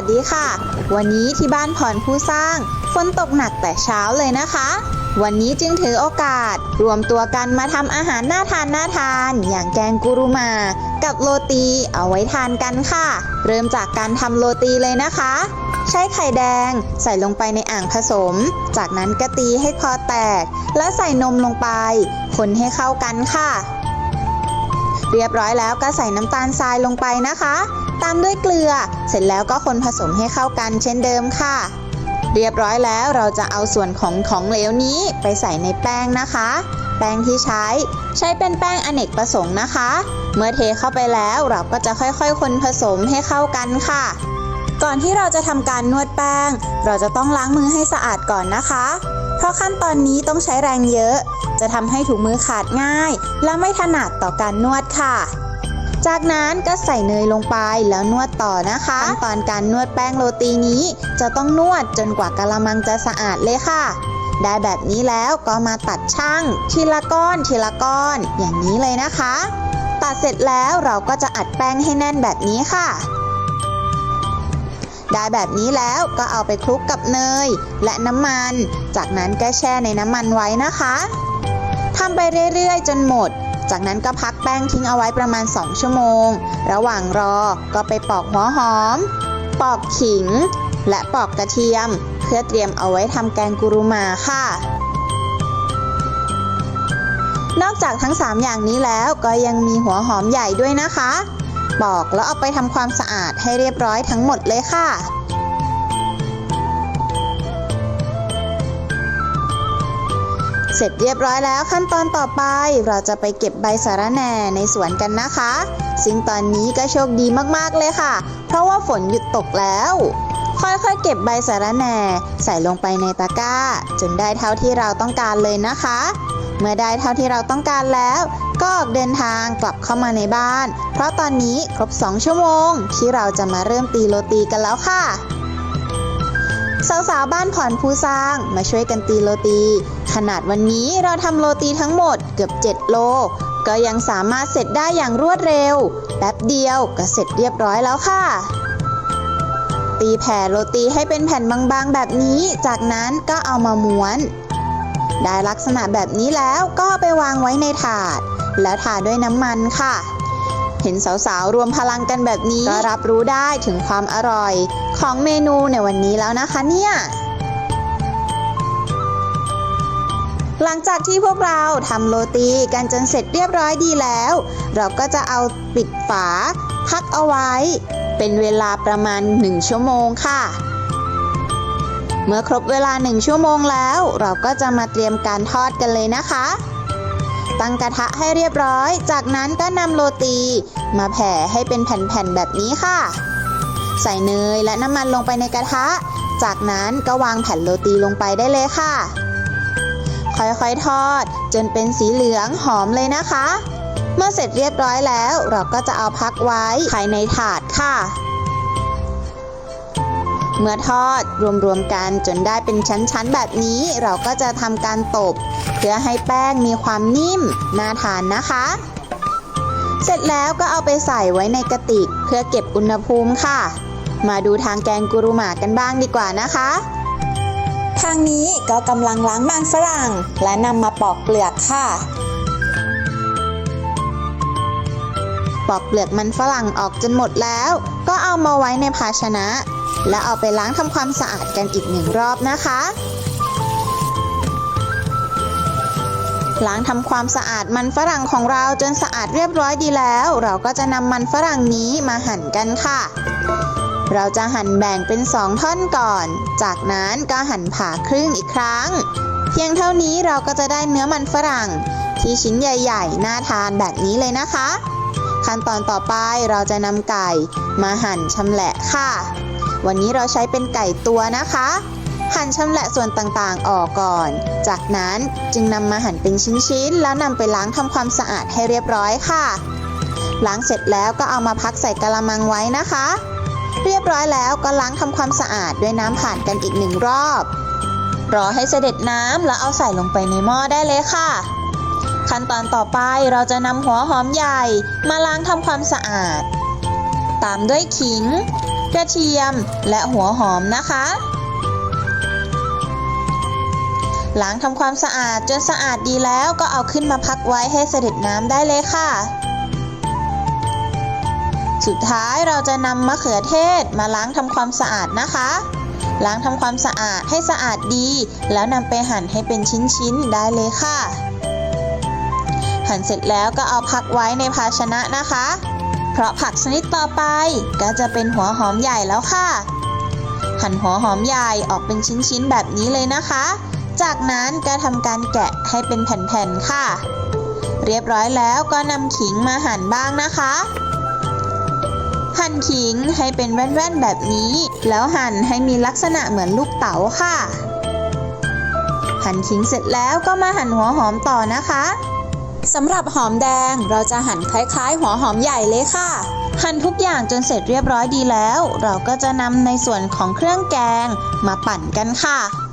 วัสดีค่ะ วันนี้ที่บ้านพรผู้สร้างฝนตกหนักแต่เช้าเลยนะคะ วันนี้จึงถือโอกาส รวมตัวกันมาทำอาหารน่าทานน่าทาน อย่างแกงกุรุมา กับโรตีเอาไว้ทานกันค่ะ เริ่มจากการทำโรตีเลยนะคะ ใช้ไข่แดงใส่ลงไปในอ่างผสม จากนั้นก็ตีให้คอแตก แล้วใส่นมลงไป คนให้เข้ากันค่ะ เรียบร้อยแล้วก็ใส่น้ำตาลทรายลงไปนะคะ ตามด้วยเกลือ เสร็จแล้วก็คนผสมให้เข้ากันเช่นเดิมค่ะ เรียบร้อยแล้วเราจะเอาส่วนของของเหลวนี้ไปใส่ในแป้งนะคะ แป้งที่ใช้ใช้เป็นแป้งอเนกประสงค์นะคะ เมื่อเทเข้าไปแล้วเราก็จะค่อยๆ คนผสมให้เข้ากันค่ะก่อนที่เราจะทำการนวดแป้ง เราจะต้องล้างมือให้สะอาดก่อนนะคะ เพราะขั้นตอนนี้ต้องใช้แรงเยอะ จะทำให้ถุงมือขาดง่าย และไม่ถนัดต่อการนวดค่ะ จากนั้นก็ใส่เนยลงไปแล้วนวดต่อนะคะขั้นตอนการนวดแป้งโรตีนี้ จะต้องนวดจนกว่ากะละมังจะสะอาดเลยค่ะ ได้แบบนี้แล้วก็มาตัดช่างทีละก้อนทีละก้อน อย่างนี้เลยนะคะ ตัดเสร็จแล้วเราก็จะอัดแป้งให้แน่นแบบนี้ค่ะได้แบบนี้แล้วก็เอาไปคลุกกับเนยและน้ำมัน จากนั้นก็แช่ในน้ำมันไว้นะคะทำไปเรื่อยๆ จนหมด จากนั้นก็พักแป้งทิ้งเอาไว้ประมาณ 2 ชั่วโมง ระหว่างรอก็ไปปอกหัวหอม ปอกขิง และปอกกระเทียม เพื่อเตรียมเอาไว้ทำแกงกุรุมาค่ะนอกจากทั้ง 3 อย่างนี้แล้วก็ยังมีหัวหอมใหญ่ด้วยนะคะ ปอกแล้วเอาไปทำความสะอาดให้เรียบร้อยทั้งหมดเลยค่ะ เสร็จเรียบร้อยแล้วขั้นตอนต่อไปเราจะไปเก็บใบสาระแหน่ในสวนกันนะคะ ซึ่งตอนนี้ก็โชคดีมากๆเลยค่ะ เพราะว่าฝนหยุดตกแล้ว ค่อยๆเก็บใบสาระแหน่ใส่ลงไปในตะกร้า จนได้เท่าที่เราต้องการเลยนะคะ เมื่อได้เท่าที่เราต้องการแล้ว ก็ออกเดินทางกลับเข้ามาในบ้าน เพราะตอนนี้ครบ 2 ชั่วโมง ที่เราจะมาเริ่มตีโรตีกันแล้วค่ะ สาวๆบ้านผ่อนผู้สร้างมาช่วยกันตีโรตี ขนาดวันนี้เราทำโรตีทั้งหมดเกือบ 7 โล ก็ยังสามารถเสร็จได้อย่างรวดเร็ว แป๊บเดียวก็เสร็จเรียบร้อยแล้วค่ะ ตีแผ่โรตีให้เป็นแผ่นบางๆแบบนี้ จากนั้นก็เอามาม้วน ได้ลักษณะแบบนี้แล้วก็ไปวางไว้ในถาด แล้วทาด้วยน้ำมันค่ะ ห็นสาวๆ รวมพลังกันแบบนี้ ก็รับรู้ได้ถึงความอร่อย ของเมนูในวันนี้แล้วนะคะเนี่ยหลังจากที่พวกเราทำโรตีกันจนเสร็จเรียบร้อยดีแล้ว เราก็จะเอาปิดฝา พักเอาไว้ เป็นเวลาประมาณ 1 ชั่วโมงค่ะ เมื่อครบเวลา 1 ชั่วโมงแล้ว เราก็จะมาเตรียมการทอดกันเลยนะคะ ตั้งกระทะให้เรียบร้อย จากนั้นก็นำโรตี มาแผ่ให้เป็นแผ่นๆแบบนี้ค่ะ ใส่เนยและน้ำมันลงไปในกระทะ จากนั้นก็วางแผ่นโรตีลงไปได้เลยค่ะ ค่อยๆทอด จนเป็นสีเหลืองหอมเลยนะคะ เมื่อเสร็จเรียบร้อยแล้ว เราก็จะเอาพักไว้ภายในถาดค่ะเมื่อทอดรวมๆกันจนได้เป็นชั้นๆ แบบนี้เราก็จะทำการตบ เพื่อให้แป้งมีความนิ่มน่าทานนะคะ เสร็จแล้วก็เอาไปใส่ไว้ในกระติก เพื่อเก็บอุณหภูมิค่ะ มาดูทางแกงกุรุหมากันบ้างดีกว่านะคะ ทางนี้ก็กำลังล้างมันฝรั่ง และนำมาปอกเปลือกค่ะ ปอกเปลือกมันฝรั่งออกจนหมดแล้ว ก็เอามาไว้ในภาชนะ แล้วเอาไปล้างทำความสะอาดกันอีกหนึ่งรอบนะคะ ล้างทำความสะอาดมันฝรั่งของเราจนสะอาดเรียบร้อยดีแล้ว เราก็จะนำมันฝรั่งนี้มาหั่นกันค่ะ เราจะหั่นแบ่งเป็น2ท่อนก่อน จากนั้นก็หั่นผ่าครึ่งอีกครั้ง เพียงเท่านี้เราก็จะได้เนื้อมันฝรั่ง ที่ชิ้นใหญ่ๆ น่าทานแบบนี้เลยนะคะ ขั้นตอนต่อไปเราจะนำไก่มาหั่นชำแหละค่ะ วันนี้เราใช้เป็นไก่ตัวนะคะ หั่นชำแหละส่วนต่างๆออกก่อน จากนั้นจึงนำมาหั่นเป็นชิ้นๆ แล้วนำไปล้างทำความสะอาดให้เรียบร้อยค่ะ ล้างเสร็จแล้วก็เอามาพักใส่กระมังไว้นะคะ เรียบร้อยแล้วก็ล้างทำความสะอาดด้วยน้ำผ่านกันอีกหนึ่งรอบ รอให้เสด็จน้ำแล้วเอาใส่ลงไปในหม้อได้เลยค่ะ ขั้นตอนต่อไปเราจะนำหัวหอมใหญ่มาล้างทำความสะอาด ตามด้วยขิง กระเทียมและหัวหอมนะคะ ล้างทำความสะอาดจนสะอาดดีแล้วก็เอาขึ้นมาพักไว้ให้เสด็จน้ำได้เลยค่ะ สุดท้ายเราจะนำมะเขือเทศมาล้างทำความสะอาดนะคะ ล้างทำความสะอาดให้สะอาดดี แล้วนำไปหั่นให้เป็นชิ้นๆได้เลยค่ะ หั่นเสร็จแล้วก็เอาพักไว้ในภาชนะนะคะ เพราะผักชนิดต่อไปก็จะเป็นหัวหอมใหญ่แล้วค่ะ หั่นหัวหอมใหญ่ออกเป็นชิ้นๆแบบนี้เลยนะคะ จากนั้นก็ทำการแกะให้เป็นแผ่นๆค่ะ เรียบร้อยแล้วก็นำขิงมาหั่นบ้างนะคะ หั่นขิงให้เป็นแว่นๆแบบนี้ แล้วหั่นให้มีลักษณะเหมือนลูกเต๋าค่ะ หั่นขิงเสร็จแล้วก็มาหั่นหัวหอมต่อนะคะสำหรับหอมแดงเราจะหั่นคล้ายๆ หัวหอมใหญ่เลยค่ะ หั่นทุกอย่างจนเสร็จเรียบร้อยดีแล้ว เราก็จะนำในส่วนของเครื่องแกงมาปั่นกันค่ะ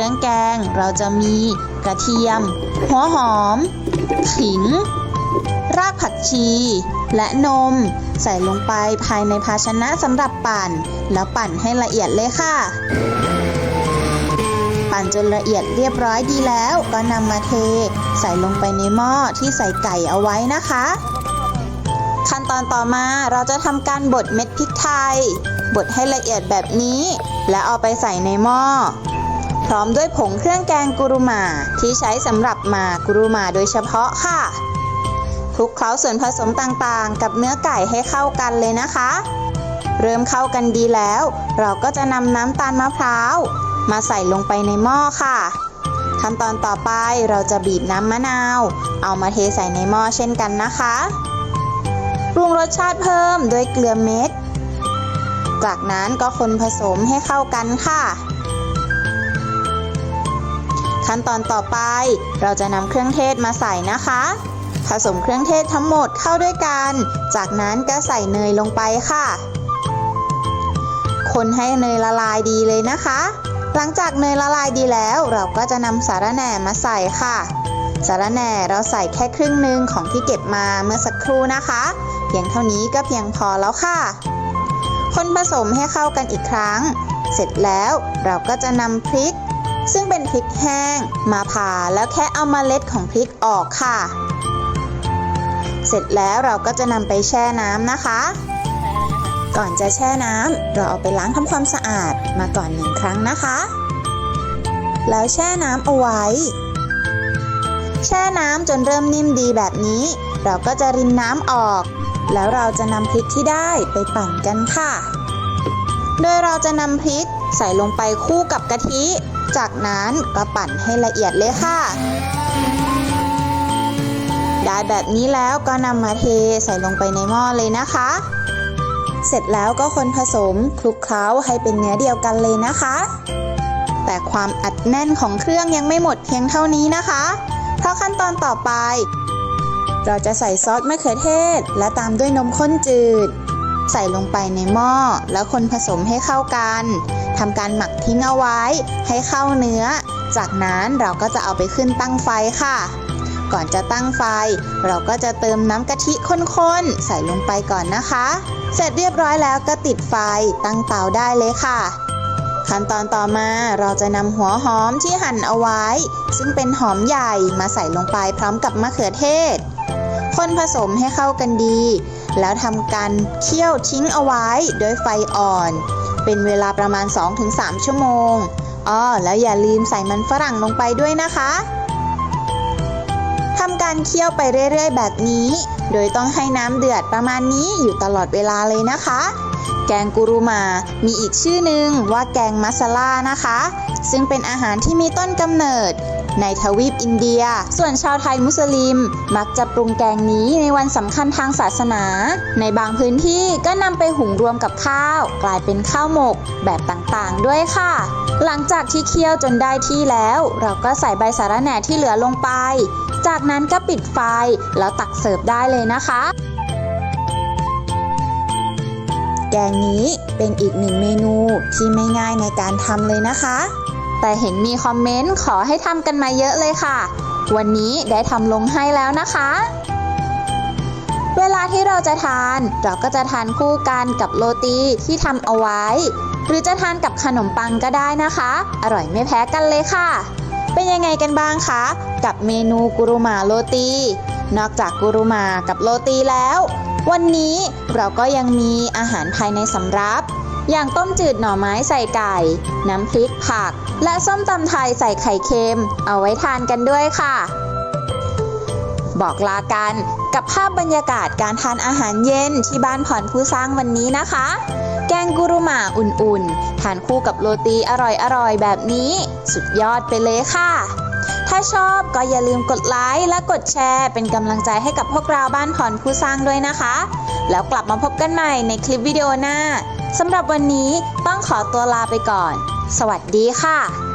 รื่องแกงเราจะมีกระเทียม หัวหอม ขิง รากผักชี และนม ใส่ลงไปภายในภาชนะสำหรับปั่น แล้วปั่นให้ละเอียดเลยค่ะ ปั่นจนละเอียดเรียบร้อยดีแล้วก็นำมาเท ใส่ลงไปในหม้อที่ใส่ไก่เอาไว้นะคะ ขั้นตอนต่อมาเราจะทำการบดเม็ดพริกไทยบดให้ละเอียดแบบนี้ แล้วเอาไปใส่ในหม้อ ร้อมด้วยผงเครื่องแกงกุรุมาที่ใช้สำหรับหมากุรุมาโดยเฉพาะค่ะคลุกเคล้าส่วนผสมต่างๆ กับเนื้อไก่ให้เข้ากันเลยนะคะ เริ่มเข้ากันดีแล้ว เราก็จะนำน้ำตาลมะพร้าวมาใส่ลงไปในหม้อค่ะ ขั้นตอนต่อไปเราจะบีบน้ำมะนาว เอามาเทใส่ในหม้อเช่นกันนะคะ ปรุงรสชาติเพิ่มด้วยเกลือเม็ด จากนั้นก็คนผสมให้เข้ากันค่ะ ขั้นตอนต่อไป เราจะนำเครื่องเทศมาใส่นะคะ ผสมเครื่องเทศทั้งหมดเข้าด้วยกัน จากนั้นก็ใส่เนยลงไปค่ะ คนให้เนยละลายดีเลยนะคะ หลังจากเนยละลายดีแล้ว เราก็จะนำสาระแหน่มาใส่ค่ะ สาระแหน่เราใส่แค่ครึ่งหนึ่งของที่เก็บมาเมื่อสักครู่นะคะ เพียงเท่านี้ก็เพียงพอแล้วค่ะ คนผสมให้เข้ากันอีกครั้ง เสร็จแล้วเราก็จะนำพริก ซึ่งเป็นพริกแห้ง มาผ่าแล้วแค่เอามาเล็ดของพริกออกค่ะ เสร็จแล้วเราก็จะนำไปแช่น้ำนะคะ ก่อนจะแช่น้ำเราเอาไปล้างทำความสะอาดมาก่อนหนึ่งครั้งนะคะ แล้วแช่น้ำเอาไว้ แช่น้ำจนเริ่มนิ่มดีแบบนี้ เราก็จะรินน้ำออก แล้วเราจะนำพริกที่ได้ไปปั่นกันค่ะ โดยเราจะนำพริกใส่ลงไปคู่กับกะทิ จากนั้นก็ปั่นให้ละเอียดเลยค่ะ ได้แบบนี้แล้วก็นำมาเทใส่ลงไปในหม้อเลยนะคะ เสร็จแล้วก็คนผสมคลุกเคล้าให้เป็นเนื้อเดียวกันเลยนะคะ แต่ความอัดแน่นของเครื่องยังไม่หมดเพียงเท่านี้นะคะ เพราะขั้นตอนต่อไป เราจะใส่ซอสมะเขือเทศ และตามด้วยนมข้นจืด ใส่ลงไปในหม้อแล้วคนผสมให้เข้ากัน ทำการหมักทิ้งเอาไว้ให้เข้าเนื้อ จากนั้นเราก็จะเอาไปขึ้นตั้งไฟค่ะ ก่อนจะตั้งไฟ เราก็จะเติมน้ำกะทิข้นๆ ใส่ลงไปก่อนนะคะ เสร็จเรียบร้อยแล้วก็ติดไฟตั้งเตาได้เลยค่ะ ขั้นตอนต่อมาเราจะนำหัวหอมที่หั่นเอาไว้ ซึ่งเป็นหอมใหญ่มาใส่ลงไปพร้อมกับมะเขือเทศคนผสมให้เข้ากันดี แล้วทำการเคี่ยวทิ้งเอาไว้ด้วยไฟอ่อน เป็นเวลาประมาณ 2-3 ชั่วโมงอ้อแล้วอย่าลืมใส่มันฝรั่งลงไปด้วยนะคะทำการเคี่ยวไปเรื่อยๆ แบบนี้ โดยต้องให้น้ำเดือดประมาณนี้อยู่ตลอดเวลาเลยนะคะ แกงกุรุมา มีอีกชื่อหนึ่งว่าแกงมัสลานะคะ ซึ่งเป็นอาหารที่มีต้นกำเนิด ในทวีปอินเดีย ส่วนชาวไทยมุสลิม มักจะปรุงแกงนี้ในวันสำคัญทางศาสนา ในบางพื้นที่ก็นำไปหุงรวมกับข้าว กลายเป็นข้าวหมกแบบต่างๆ ด้วยค่ะ หลังจากที่เคี่ยวจนได้ที่แล้ว เราก็ใส่ใบสาระแหน่ที่เหลือลงไป จากนั้นก็ปิดไฟแล้วตักเสิร์ฟได้เลยนะคะแกงนี้เป็นอีกหนึ่งเมนูที่ไม่ง่ายในการทำเลยนะคะ แต่เห็นมีคอมเมนต์ขอให้ทำกันมาเยอะเลยค่ะ วันนี้ได้ทำลงให้แล้วนะคะ เวลาที่เราจะทาน เราก็จะทานคู่กันกับโรตีที่ทำเอาไว้ หรือจะทานกับขนมปังก็ได้นะคะ อร่อยไม่แพ้กันเลยค่ะ เป็นยังไงกันบ้างคะ กับเมนูกุรุมาโรตี นอกจากกุรุมากับโรตีแล้ว วันนี้เราก็ยังมีอาหารภายในสำรับ อย่างต้มจืดหน่อไม้ใส่ไก่ น้ำพริกผัก และส้มตำไทยใส่ไข่เค็ม เอาไว้ทานกันด้วยค่ะ บอกลากันกับภาพบรรยากาศการทานอาหารเย็นที่บ้านผ่อนผู้สร้างวันนี้นะคะ แกงกุรุมาอุ่นๆ ทานคู่กับโรตีอร่อยๆ แบบนี้ สุดยอดไปเลยค่ะ ถ้าชอบก็อย่าลืมกดไลค์และกดแชร์ เป็นกำลังใจให้กับพวกเราบ้านผ่อนผู้สร้างด้วยนะคะ แล้วกลับมาพบกันใหม่ในคลิปวิดีโอหน้า สำหรับวันนี้ต้องขอตัวลาไปก่อน สวัสดีค่ะ